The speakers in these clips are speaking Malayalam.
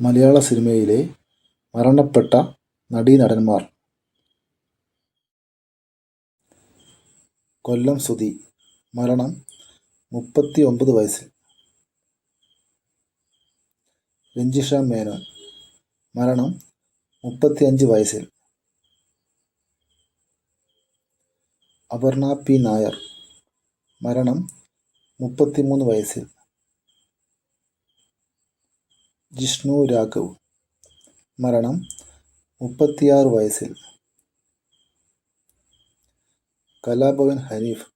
മലയാള സിനിമയിലെ മരണപ്പെട്ട നടീനടന്മാർ. കൊല്ലം സുധി മരണം മുപ്പത്തി ഒമ്പത് വയസ്സിൽ. രഞ്ജിഷ മേനോൻ മരണം മുപ്പത്തി അഞ്ച് വയസ്സിൽ. അപർണ പി നായർ മരണം മുപ്പത്തി മൂന്ന് വയസ്സിൽ. ജിഷ്ണു രാഘവ്. മരണം മുപ്പത്തിയാറ് വയസ്സിൽ. കലാഭവൻ ഹനീഫ്.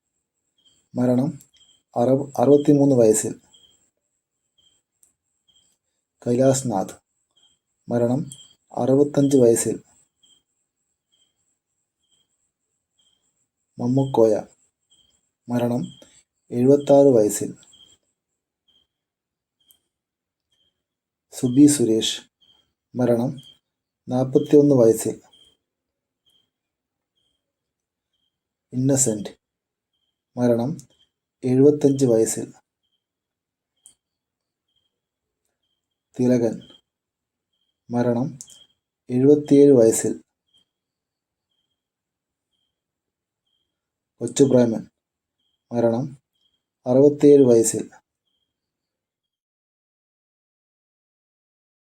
മരണം അറുപ അറുപത്തിമൂന്ന് വയസ്സിൽ. കൈലാസ് നാഥ് മരണം അറുപത്തഞ്ച് വയസ്സിൽ. മമ്മുക്കോയ. മരണം എഴുപത്താറ് വയസ്സിൽ. സുബി സുരേഷ് മരണം നാൽപ്പത്തി ഒന്ന് വയസ്സിൽ ഇന്നസെന്റ് മരണം എഴുപത്തഞ്ച് വയസ്സിൽ. തിലകൻ മരണം എഴുപത്തിയേഴ് വയസ്സിൽ. കൊച്ചുപ്രേമൻ മരണം അറുപത്തിയേഴ് വയസ്സിൽ.